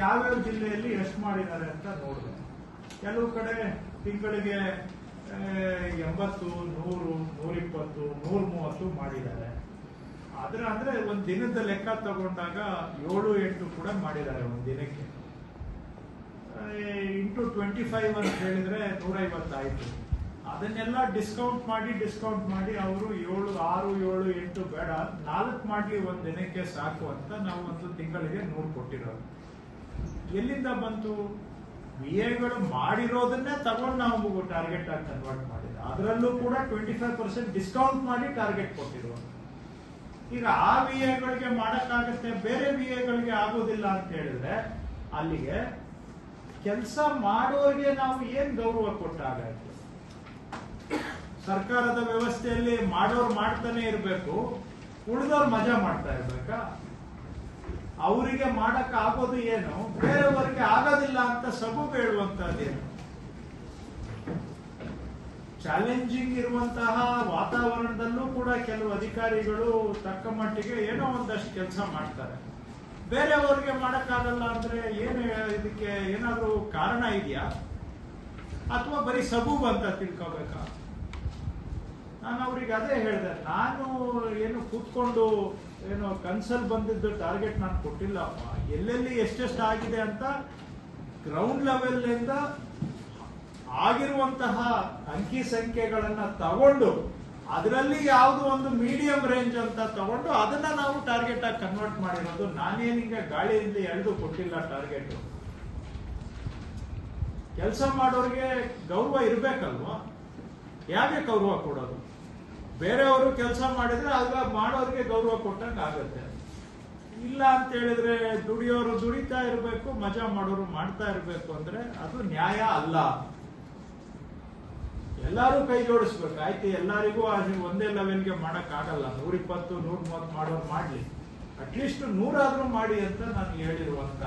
ಯಾವ್ಯಾವ ಜಿಲ್ಲೆಯಲ್ಲಿ ಎಷ್ಟು ಮಾಡಿದ್ದಾರೆ ಅಂತ ನೋಡಿದೆ ಕೆಲವು ಕಡೆ ತಿಂಗಳಿಗೆ ಎಂಬತ್ತು, ನೂರು, ನೂರಿಪ್ಪತ್ತು ನೂರ ಮೂವತ್ತು ಮಾಡಿದ್ದಾರೆ. ಆದ್ರೆ ಅಂದ್ರೆ ಒಂದು ದಿನದ ಲೆಕ್ಕ ತಗೊಂಡಾಗ ಏಳು, ಎಂಟು ಕೂಡ ಮಾಡಿದ್ದಾರೆ ಒಂದು ದಿನಕ್ಕೆ. ಇಂಟು ಟ್ವೆಂಟಿ ಫೈವ್ ಅಂತ ಹೇಳಿದ್ರೆ ನೂರೈವತ್ತಾಯಿತು ಅದನ್ನೆಲ್ಲ ಡಿಸ್ಕೌಂಟ್ ಮಾಡಿ ಡಿಸ್ಕೌಂಟ್ ಮಾಡಿ ಅವರು ಏಳು, ಆರು, ಏಳು, ಎಂಟು ಬೇಡ, ನಾಲ್ಕು ಮಾಡಿ ಒಂದು ದಿನಕ್ಕೆ ಸಾಕು ಅಂತ ನಾವು ಒಂದು ತಿಂಗಳಿಗೆ ನೂರು ಕೊಟ್ಟಿರೋದು. ಎಲ್ಲಿಂದ ಬಂತು? ವಿ ಎಗಳು ಮಾಡಿರೋದನ್ನೇ ತಗೊಂಡು ನಾವು ಟಾರ್ಗೆಟ್ ಆಗಿ ಕನ್ವರ್ಟ್ ಮಾಡಿದ್ರೆ ಅದರಲ್ಲೂ ಕೂಡ ಟ್ವೆಂಟಿ ಫೈವ್ ಪರ್ಸೆಂಟ್ ಡಿಸ್ಕೌಂಟ್ ಮಾಡಿ ಟಾರ್ಗೆಟ್ ಕೊಟ್ಟಿರುವ ಈಗ ಆ ವಿ ಎಗಳಿಗೆ ಮಾಡೋಕ್ಕಾಗತ್ತೆ, ಬೇರೆ ವಿ ಎಗಳಿಗೆ ಆಗೋದಿಲ್ಲ ಅಂತ ಹೇಳಿದ್ರೆ ಅಲ್ಲಿಗೆ ಕೆಲಸ ಮಾಡೋರಿಗೆ ನಾವು ಏನ್ ಗೌರವ ಕೊಟ್ಟಾಗಾಯ್ತು? ಸರ್ಕಾರದ ವ್ಯವಸ್ಥೆಯಲ್ಲಿ ಮಾಡೋರು ಮಾಡ್ತಾನೆ ಇರಬೇಕು, ಉಳಿದವ್ರು ಮಜಾ ಮಾಡ್ತಾ ಇರ್ಬೇಕಾ? ಅವರಿಗೆ ಮಾಡಕ್ ಆಗೋದು ಏನು? ಬೇರೆಯವರಿಗೆ ಆಗೋದಿಲ್ಲ ಅಂತ ಸಬು ಹೇಳುವಂತದ್ದೇನು ಚಾಲೆಂಜಿಂಗ್ ಇರುವಂತಹ ವಾತಾವರಣದಲ್ಲೂ ಕೂಡ ಕೆಲವು ಅಧಿಕಾರಿಗಳು ತಕ್ಕ ಮಟ್ಟಿಗೆ ಏನೋ ಒಂದಷ್ಟು ಕೆಲಸ ಮಾಡ್ತಾರೆ. ಬೇರೆಯವ್ರಿಗೆ ಮಾಡಕ್ಕಾಗಲ್ಲ ಅಂದ್ರೆ ಏನು ಇದಕ್ಕೆ ಏನಾದರೂ ಕಾರಣ ಇದೆಯಾ? ಅಥವಾ ಬರೀ ಸಬು ಅಂತ ತಿಳ್ಕೋಬೇಕಾ? ನಾನು ಅವ್ರಿಗೆ ಅದೇ ಹೇಳಿದೆ, ನಾನು ಏನು ಕೂತ್ಕೊಂಡು ಏನು ಕನ್ಸಲ್ ಬಂದಿದ್ದು ಟಾರ್ಗೆಟ್ ನಾನು ಕೊಟ್ಟಿಲ್ಲಪ್ಪ. ಎಲ್ಲೆಲ್ಲಿ ಎಷ್ಟೆಷ್ಟು ಆಗಿದೆ ಅಂತ ಗ್ರೌಂಡ್ ಲೆವೆಲ್ ಆಗಿರುವಂತಹ ಅಂಕಿ ಸಂಖ್ಯೆಗಳನ್ನ ತಗೊಂಡು, ಅದರಲ್ಲಿ ಯಾವುದು ಒಂದು ಮೀಡಿಯಂ ರೇಂಜ್ ಅಂತ ತಗೊಂಡು ಅದನ್ನ ನಾವು ಟಾರ್ಗೆಟ್ ಆಗಿ ಕನ್ವರ್ಟ್ ಮಾಡಿರೋದು. ನಾನೇನಿಂಗ ಗಾಳಿಯಿಂದ ಎಳೆದು ಕೊಟ್ಟಿಲ್ಲ ಟಾರ್ಗೆಟ್ ಕೆಲಸ ಮಾಡೋರಿಗೆ ಗೌರವ ಇರಬೇಕಲ್ವಾ? ಯಾಕೆ ಗೌರವ ಕೊಡೋದು? ಬೇರೆಯವರು ಕೆಲಸ ಮಾಡಿದ್ರೆ ಆಗ ಮಾಡೋರಿಗೆ ಗೌರವ ಕೊಟ್ಟಂಗೆ ಆಗುತ್ತೆ. ಇಲ್ಲ ಅಂತ ಹೇಳಿದ್ರೆ ದುಡಿಯೋರು ದುಡಿತಾ ಇರಬೇಕು, ಮಜಾ ಮಾಡೋರು ಮಾಡ್ತಾ ಇರಬೇಕು ಅಂದ್ರೆ ಅದು ನ್ಯಾಯ ಅಲ್ಲ. ಎಲ್ಲರೂ ಕೈ ಜೋಡಿಸ್ಬೇಕು. ಆಯ್ತು, ಎಲ್ಲರಿಗೂ ಒಂದೇ ಲೆವೆಲ್ಗೆ ಮಾಡಕ್ ಆಗಲ್ಲ. ನೂರಿಪ್ಪತ್ತು ನೂರ ಮೂವತ್ತು ಮಾಡೋರು ಮಾಡ್ಲಿ. ಅಟ್ಲೀಸ್ಟ್ ನೂರಾದ್ರೂ ಮಾಡಿ ಅಂತ ನಾನು ಹೇಳಿರುವಂತ